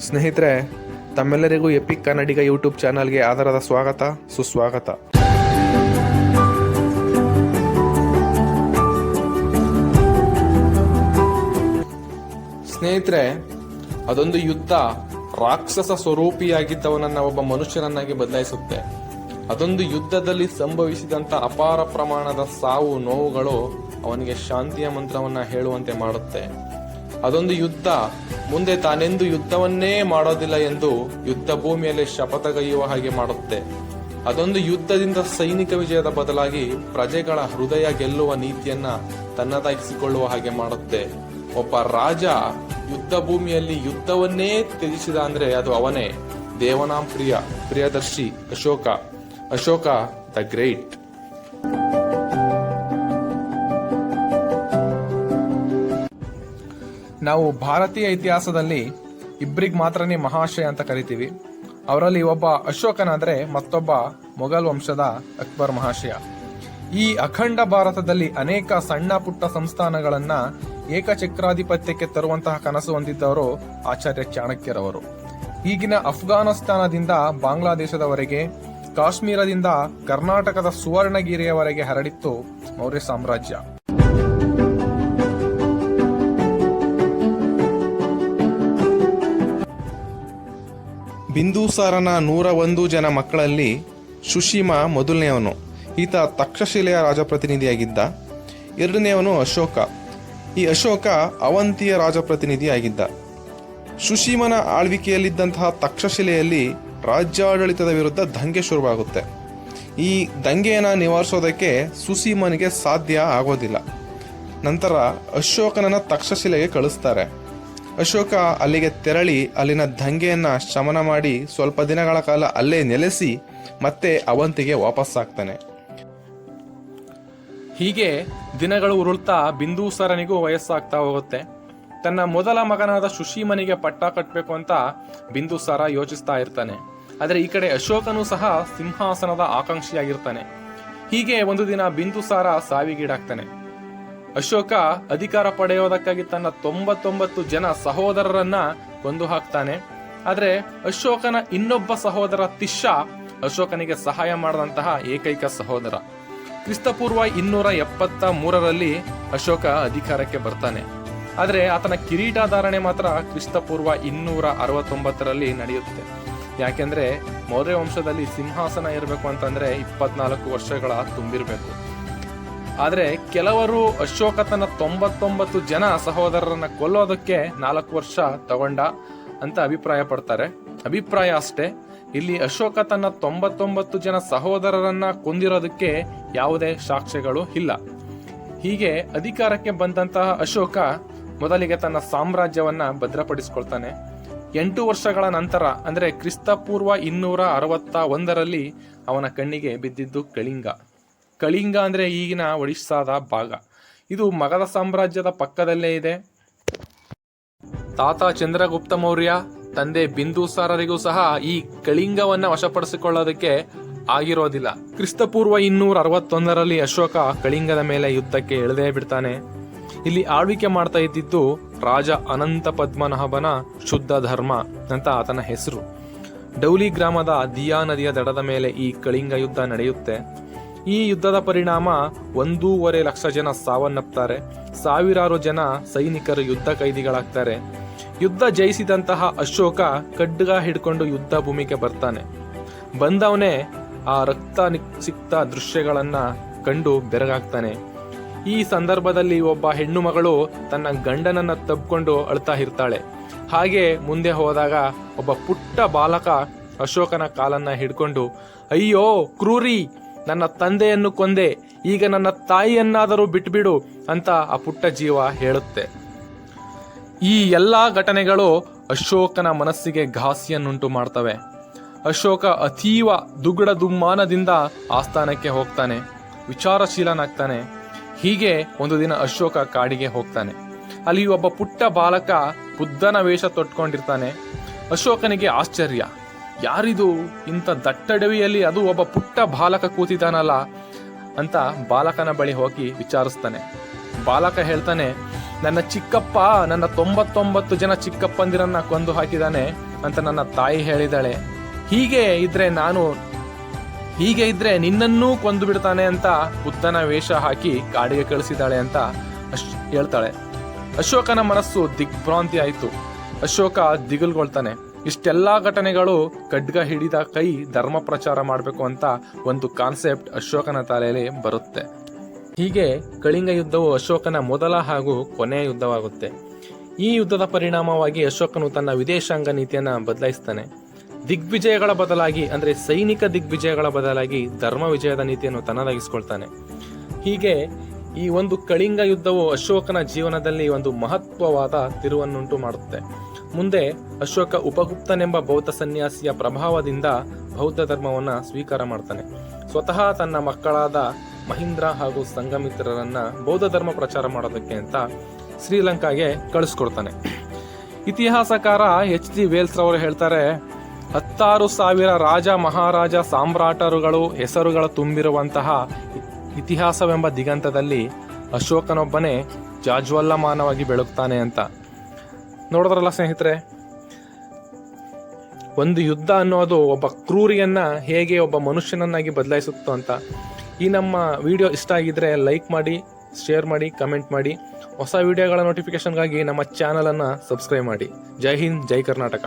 ಸ್ನೇಹಿತರೆ, ತಮ್ಮೆಲ್ಲರಿಗೂ ಎಪಿಕ್ ಕನ್ನಡಿಗ ಯೂಟ್ಯೂಬ್ ಚಾನಲ್ಗೆ ಆಧಾರದ ಸ್ವಾಗತ, ಸುಸ್ವಾಗತ. ಸ್ನೇಹಿತರೆ, ಅದೊಂದು ಯುದ್ಧ. ರಾಕ್ಷಸ ಸ್ವರೂಪಿಯಾಗಿದ್ದವನನ್ನ ಒಬ್ಬ ಮನುಷ್ಯನನ್ನಾಗಿ ಬದಲಾಯಿಸುತ್ತೆ. ಅದೊಂದು ಯುದ್ಧದಲ್ಲಿ ಸಂಭವಿಸಿದಂತ ಅಪಾರ ಪ್ರಮಾಣದ ಸಾವು ನೋವುಗಳು ಅವನಿಗೆ ಶಾಂತಿಯ ಮಂತ್ರವನ್ನ ಹೇಳುವಂತೆ ಮಾಡುತ್ತೆ. ಅದೊಂದು ಯುದ್ಧ. ಮುಂದೆ ತಾನೆಂದು ಯುದ್ಧವನ್ನೇ ಮಾಡೋದಿಲ್ಲ ಎಂದು ಯುದ್ಧ ಭೂಮಿಯಲ್ಲಿ ಶಪಥಗೈಯುವ ಹಾಗೆ ಮಾಡುತ್ತೆ. ಅದೊಂದು ಯುದ್ಧದಿಂದ ಸೈನಿಕ ವಿಜಯದ ಬದಲಾಗಿ ಪ್ರಜೆಗಳ ಹೃದಯ ಗೆಲ್ಲುವ ನೀತಿಯನ್ನ ತನ್ನದಾಗಿಸಿಕೊಳ್ಳುವ ಹಾಗೆ ಮಾಡುತ್ತೆ. ಒಬ್ಬ ರಾಜ ಯುದ್ಧ ಭೂಮಿಯಲ್ಲಿ ಯುದ್ಧವನ್ನೇ ತ್ಯಜಿಸಿದ ಅಂದ್ರೆ ಅದು ಅವನೇ. Devanampriya, Priyadarshi Ashoka. Ashoka, the great. ನಾವು ಭಾರತೀಯ ಇತಿಹಾಸದಲ್ಲಿ ಇಬ್ಬರಿಗೆ ಮಾತ್ರನೇ ಮಹಾಶಯ ಅಂತ ಕರಿತೀವಿ. ಅವರಲ್ಲಿ ಒಬ್ಬ ಅಶೋಕನಾದರೆ ಮತ್ತೊಬ್ಬ ಮೊಘಲ್ ವಂಶದ ಅಕ್ಬರ್ ಮಹಾಶಯ. ಈ ಅಖಂಡ ಭಾರತದಲ್ಲಿ ಅನೇಕ ಸಣ್ಣ ಪುಟ್ಟ ಸಂಸ್ಥಾನಗಳನ್ನ ಏಕಚಕ್ರಾಧಿಪತ್ಯಕ್ಕೆ ತರುವಂತಹ ಕನಸು ಹೊಂದಿದ್ದವರು ಆಚಾರ್ಯ ಚಾಣಕ್ಯರವರು. ಈಗಿನ ಅಫ್ಘಾನಿಸ್ತಾನದಿಂದ ಬಾಂಗ್ಲಾದೇಶದವರೆಗೆ, ಕಾಶ್ಮೀರದಿಂದ ಕರ್ನಾಟಕದ ಸುವರ್ಣಗಿರಿಯವರೆಗೆ ಹರಡಿತ್ತು ಮೌರ್ಯ ಸಾಮ್ರಾಜ್ಯ. ಬಿಂದೂಸಾರನ ನೂರ ಒಂದು ಜನ ಮಕ್ಕಳಲ್ಲಿ ಸುಶೀಮ ಮೊದಲನೆಯವನು. ಈತ ತಕ್ಷಶಿಲೆಯ ರಾಜಪ್ರತಿನಿಧಿಯಾಗಿದ್ದ. ಎರಡನೆಯವನು ಅಶೋಕ. ಈ ಅಶೋಕ ಅವಂತಿಯ ರಾಜಪ್ರತಿನಿಧಿಯಾಗಿದ್ದ. ಸುಶೀಮನ ಆಳ್ವಿಕೆಯಲ್ಲಿದ್ದಂತಹ ತಕ್ಷಶಿಲೆಯಲ್ಲಿ ರಾಜ್ಯಾಡಳಿತದ ವಿರುದ್ಧ ದಂಗೆ ಶುರುವಾಗುತ್ತೆ. ಈ ದಂಗೆಯನ್ನು ನಿವಾರಿಸೋದಕ್ಕೆ ಸುಸೀಮನಿಗೆ ಸಾಧ್ಯ ಆಗೋದಿಲ್ಲ. ನಂತರ ಅಶೋಕನನ್ನು ತಕ್ಷಶಿಲೆಗೆ ಕಳಿಸ್ತಾರೆ. ಅಶೋಕ ಅಲ್ಲಿಗೆ ತೆರಳಿ ಅಲ್ಲಿನ ದಂಗೆಯನ್ನು ಶಮನ ಮಾಡಿ ಸ್ವಲ್ಪ ದಿನಗಳ ಕಾಲ ಅಲ್ಲೇ ನೆಲೆಸಿ ಮತ್ತೆ ಅವಂತಿಗೆ ವಾಪಸ್ಸಾಗ್ತಾನೆ ಹೀಗೆ ದಿನಗಳು ಉರುಳ್ತಾ ಬಿಂದೂಸರನಿಗೂ ವಯಸ್ಸಾಗ್ತಾ ಹೋಗುತ್ತೆ. ತನ್ನ ಮೊದಲ ಮಗನಾದ ಸುಶೀಮನಿಗೆ ಪಟ್ಟ ಕಟ್ಟಬೇಕು ಅಂತ ಬಿಂದುಸಾರ ಯೋಚಿಸ್ತಾ ಇರ್ತಾನೆ. ಆದರೆ ಈ ಕಡೆ ಅಶೋಕನು ಸಹ ಸಿಂಹಾಸನದ ಆಕಾಂಕ್ಷಿಯಾಗಿರ್ತಾನೆ. ಹೀಗೆ ಒಂದು ದಿನ ಬಿಂದುಸಾರ ಸಾವಿಗೀಡಾಗ್ತಾನೆ. ಅಶೋಕ ಅಧಿಕಾರ ಪಡೆಯೋದಕ್ಕಾಗಿ ತನ್ನ ತೊಂಬತ್ತೊಂಬತ್ತು ಜನ ಸಹೋದರರನ್ನ ಕೊಂದು ಹಾಕ್ತಾನೆ ಆದ್ರೆ ಅಶೋಕನ ಇನ್ನೊಬ್ಬ ಸಹೋದರ ತಿಶ್ಶ ಅಶೋಕನಿಗೆ ಸಹಾಯ ಮಾಡಿದಂತಹ ಏಕೈಕ ಸಹೋದರ. ಕ್ರಿಸ್ತಪೂರ್ವ ಇನ್ನೂರ ಎಪ್ಪತ್ತ ಮೂರರಲ್ಲಿ ಅಶೋಕ ಅಧಿಕಾರಕ್ಕೆ ಬರ್ತಾನೆ. ಆದರೆ ಆತನ ಕಿರೀಟಧಾರಣೆ ಮಾತ್ರ ಕ್ರಿಸ್ತಪೂರ್ವ ಇನ್ನೂರ ಅರವತ್ತೊಂಬತ್ತರಲ್ಲಿ ನಡೆಯುತ್ತೆ. ಯಾಕೆಂದ್ರೆ ಮೌರ್ಯ ವಂಶದಲ್ಲಿ ಸಿಂಹಾಸನ ಇರಬೇಕು ಅಂತಂದ್ರೆ ಇಪ್ಪತ್ನಾಲ್ಕು ವರ್ಷಗಳ ತುಂಬಿರಬೇಕು. ಆದ್ರೆ ಕೆಲವರು ಅಶೋಕ ತನ್ನ ತೊಂಬತ್ತೊಂಬತ್ತು ಜನ ಸಹೋದರರನ್ನ ಕೊಲ್ಲೋದಕ್ಕೆ ನಾಲ್ಕು ವರ್ಷ ತಗೊಂಡ ಅಂತ ಅಭಿಪ್ರಾಯ ಪಡ್ತಾರೆ. ಅಭಿಪ್ರಾಯ ಅಷ್ಟೇ, ಇಲ್ಲಿ ಅಶೋಕ ತನ್ನ ತೊಂಬತ್ತೊಂಬತ್ತು ಜನ ಸಹೋದರರನ್ನ ಕೊಂದಿರೋದಕ್ಕೆ ಯಾವುದೇ ಸಾಕ್ಷ್ಯಗಳು ಇಲ್ಲ. ಹೀಗೆ ಅಧಿಕಾರಕ್ಕೆ ಬಂದಂತಹ ಅಶೋಕ ಮೊದಲಿಗೆ ತನ್ನ ಸಾಮ್ರಾಜ್ಯವನ್ನ ಭದ್ರಪಡಿಸಿಕೊಳ್ತಾನೆ. ಎಂಟು ವರ್ಷಗಳ ನಂತರ, ಅಂದ್ರೆ ಕ್ರಿಸ್ತಪೂರ್ವ ಇನ್ನೂರ ಅರವತ್ತ ಒಂದರಲ್ಲಿ ಅವನ ಕಣ್ಣಿಗೆ ಬಿದ್ದಿದ್ದು ಕಳಿಂಗ. ಕಳಿಂಗ ಅಂದ್ರೆ ಈಗಿನ ಒಡಿಸ್ಸಾದ ಭಾಗ. ಇದು ಮಗಧ ಸಾಮ್ರಾಜ್ಯದ ಪಕ್ಕದಲ್ಲೇ ಇದೆ. ತಾತ ಚಂದ್ರಗುಪ್ತ ಮೌರ್ಯ, ತಂದೆ ಬಿಂದುಸಾರರಿಗೂ ಸಹ ಈ ಕಳಿಂಗವನ್ನ ವಶಪಡಿಸಿಕೊಳ್ಳೋದಕ್ಕೆ ಆಗಿರೋದಿಲ್ಲ. ಕ್ರಿಸ್ತಪೂರ್ವ ಇನ್ನೂರ ಅರವತ್ತೊಂದರಲ್ಲಿ ಅಶೋಕ ಕಳಿಂಗದ ಮೇಲೆ ಯುದ್ಧಕ್ಕೆ ಎಳೆದೇ ಬಿಡ್ತಾನೆ. ಇಲ್ಲಿ ಆಳ್ವಿಕೆ ಮಾಡ್ತಾ ಇದ್ದಿದ್ದು ರಾಜ ಅನಂತ ಪದ್ಮನಾಭನ ಶುದ್ಧ ಧರ್ಮ ಅಂತ ಆತನ ಹೆಸರು. ಡೌಲಿ ಗ್ರಾಮದ ದಿಯಾ ನದಿಯ ದಡದ ಮೇಲೆ ಈ ಕಳಿಂಗ ಯುದ್ಧ ನಡೆಯುತ್ತೆ. ಈ ಯುದ್ಧದ ಪರಿಣಾಮ ಒಂದೂವರೆ ಲಕ್ಷ ಜನ ಸಾವನ್ನಪ್ತಾರೆ. ಸಾವಿರಾರು ಜನ ಸೈನಿಕರು ಯುದ್ಧ ಕೈದಿಗಳಾಗ್ತಾರೆ. ಯುದ್ಧ ಜಯಿಸಿದಂತಹ ಅಶೋಕ ಖಡ್ಗ ಹಿಡ್ಕೊಂಡು ಯುದ್ಧ ಭೂಮಿಗೆ ಬರ್ತಾನೆ. ಬಂದವನೇ ಆ ರಕ್ತ ಸಿಕ್ತ ದೃಶ್ಯಗಳನ್ನು ಕಂಡು ಬೆರಗಾಗ್ತಾನೆ. ಈ ಸಂದರ್ಭದಲ್ಲಿ ಒಬ್ಬ ಹೆಣ್ಣು ಮಗಳು ತನ್ನ ಗಂಡನನ್ನ ತಬ್ಕೊಂಡು ಅಳ್ತಾ ಇರ್ತಾಳೆ. ಹಾಗೆ ಮುಂದೆ ಹೋದಾಗ ಒಬ್ಬ ಪುಟ್ಟ ಬಾಲಕ ಅಶೋಕನ ಕಾಲನ್ನ ಹಿಡ್ಕೊಂಡು, ಅಯ್ಯೋ, ಕ್ರೂರಿ! ನನ್ನ ತಂದೆಯನ್ನು ಕೊಂದೆ, ಈಗ ನನ್ನ ತಾಯಿಯನ್ನಾದರೂ ಬಿಟ್ಬಿಡು ಅಂತ ಆ ಪುಟ್ಟ ಜೀವ ಹೇಳುತ್ತೆ. ಈ ಎಲ್ಲ ಘಟನೆಗಳು ಅಶೋಕನ ಮನಸ್ಸಿಗೆ ಘಾಸಿಯನ್ನುಂಟು ಮಾಡ್ತವೆ. ಅಶೋಕ ಅತೀವ ದುಗ್ಡ ದುಮ್ಮಾನದಿಂದ ಆಸ್ಥಾನಕ್ಕೆ ಹೋಗ್ತಾನೆ, ವಿಚಾರಶೀಲನಾಗ್ತಾನೆ. ಹೀಗೆ ಒಂದು ದಿನ ಅಶೋಕ ಕಾಡಿಗೆ ಹೋಗ್ತಾನೆ. ಅಲ್ಲಿ ಒಬ್ಬ ಪುಟ್ಟ ಬಾಲಕ ಬುದ್ಧನ ವೇಷ ತೊಟ್ಕೊಂಡಿರ್ತಾನೆ. ಅಶೋಕನಿಗೆ ಆಶ್ಚರ್ಯ. ಯಾರಿದು ಇಂಥ ದಟ್ಟಡವಿಯಲ್ಲಿ ಅದು ಒಬ್ಬ ಪುಟ್ಟ ಬಾಲಕ ಕೂತಿದ್ದಾನಲ್ಲ ಅಂತ ಬಾಲಕನ ಬಳಿ ಹೋಗಿ ವಿಚಾರಿಸ್ತಾನೆ. ಬಾಲಕ ಹೇಳ್ತಾನೆ, ನನ್ನ ಚಿಕ್ಕಪ್ಪ, ನನ್ನ ತೊಂಬತ್ತೊಂಬತ್ತು ಜನ ಚಿಕ್ಕಪ್ಪಂದಿರನ್ನ ಕೊಂದು ಹಾಕಿದಾನೆ ಅಂತ ನನ್ನ ತಾಯಿ ಹೇಳಿದಾಳೆ. ಹೀಗೆ ಇದ್ರೆ ನಾನು, ಹೀಗೆ ಇದ್ರೆ ನಿನ್ನನ್ನೂ ಕೊಂದು ಬಿಡ್ತಾನೆ ಅಂತ ಬುದ್ಧನ ವೇಷ ಹಾಕಿ ಕಾಡಿಗೆ ಕಳಿಸಿದಾಳೆ ಅಂತ ಅಶ್, ಹೇಳ್ತಾಳೆ. ಅಶೋಕನ ಮನಸ್ಸು ದಿಗ್ಭ್ರಾಂತಿ ಆಯಿತು. ಅಶೋಕ ದಿಗುಲ್ಗೊಳ್ತಾನೆ. ಇಷ್ಟೆಲ್ಲಾ ಘಟನೆಗಳು ಖಡ್ಗ ಹಿಡಿದ ಕೈ ಧರ್ಮ ಪ್ರಚಾರ ಮಾಡಬೇಕು ಅಂತ ಒಂದು ಕಾನ್ಸೆಪ್ಟ್ ಅಶೋಕನ ತಲೆಯಲ್ಲಿ ಬರುತ್ತೆ. ಹೀಗೆ ಕಳಿಂಗ ಯುದ್ಧವು ಅಶೋಕನ ಮೊದಲ ಹಾಗೂ ಕೊನೆಯ ಯುದ್ಧವಾಗುತ್ತೆ. ಈ ಯುದ್ಧದ ಪರಿಣಾಮವಾಗಿ ಅಶೋಕನು ತನ್ನ ವಿದೇಶಾಂಗ ನೀತಿಯನ್ನ ಬದಲಾಯಿಸ್ತಾನೆ. ದಿಗ್ವಿಜಯಗಳ ಬದಲಾಗಿ, ಅಂದ್ರೆ ಸೈನಿಕ ದಿಗ್ವಿಜಯಗಳ ಬದಲಾಗಿ ಧರ್ಮ ವಿಜಯದ ನೀತಿಯನ್ನು ತನ್ನದಾಗಿಸಿಕೊಳ್ತಾನೆ. ಹೀಗೆ ಈ ಒಂದು ಕಳಿಂಗ ಯುದ್ಧವು ಅಶೋಕನ ಜೀವನದಲ್ಲಿ ಒಂದು ಮಹತ್ವವಾದ ತಿರುವನ್ನುಂಟು ಮಾಡುತ್ತೆ. ಮುಂದೆ ಅಶೋಕ ಉಪಗುಪ್ತನೆಂಬ ಬೌದ್ಧ ಸನ್ಯಾಸಿಯ ಪ್ರಭಾವದಿಂದ ಬೌದ್ಧ ಧರ್ಮವನ್ನು ಸ್ವೀಕಾರ ಮಾಡ್ತಾನೆ. ಸ್ವತಃ ತನ್ನ ಮಕ್ಕಳಾದ ಮಹೀಂದ್ರ ಹಾಗೂ ಸಂಗಮಿತ್ರರನ್ನ ಬೌದ್ಧ ಧರ್ಮ ಪ್ರಚಾರ ಮಾಡೋದಕ್ಕೆ ಅಂತ ಶ್ರೀಲಂಕಾಗೆ ಕಳಿಸ್ಕೊಡ್ತಾನೆ. ಇತಿಹಾಸಕಾರ ಎಚ್ ಡಿ ವೇಲ್ಸ್ ಅವರು ಹೇಳ್ತಾರೆ, ಹತ್ತಾರು ಸಾವಿರ ರಾಜ ಮಹಾರಾಜ ಸಾಮ್ರಾಟರುಗಳು ಹೆಸರುಗಳ ತುಂಬಿರುವಂತಹ ಇತಿಹಾಸವೆಂಬ ದಿಗಂತದಲ್ಲಿ ಅಶೋಕನೊಬ್ಬನೇ ಜಾಜ್ವಲ್ಲಮಾನವಾಗಿ ಬೆಳಗ್ತಾನೆ ಅಂತ. ನೋಡಿದ್ರಲ್ಲ ಸ್ನೇಹಿತರೆ? ಒಂದು ಯುದ್ಧ ಅನ್ನೋದು ಒಬ್ಬ ಕ್ರೂರಿಯನ್ನ ಹೇಗೆ ಒಬ್ಬ ಮನುಷ್ಯನನ್ನಾಗಿ ಬದಲಾಯಿಸುತ್ತೋ ಅಂತ. ಈ ನಮ್ಮ ವಿಡಿಯೋ ಇಷ್ಟ ಆಗಿದ್ರೆ ಲೈಕ್ ಮಾಡಿ, ಶೇರ್ ಮಾಡಿ, ಕಮೆಂಟ್ ಮಾಡಿ. ಹೊಸ ವಿಡಿಯೋಗಳ ನೋಟಿಫಿಕೇಶನ್ಗಾಗಿ ನಮ್ಮ ಚಾನಲನ್ನು ಸಬ್ಸ್ಕ್ರೈಬ್ ಮಾಡಿ. ಜೈ ಹಿಂದ್, ಜೈ ಕರ್ನಾಟಕ.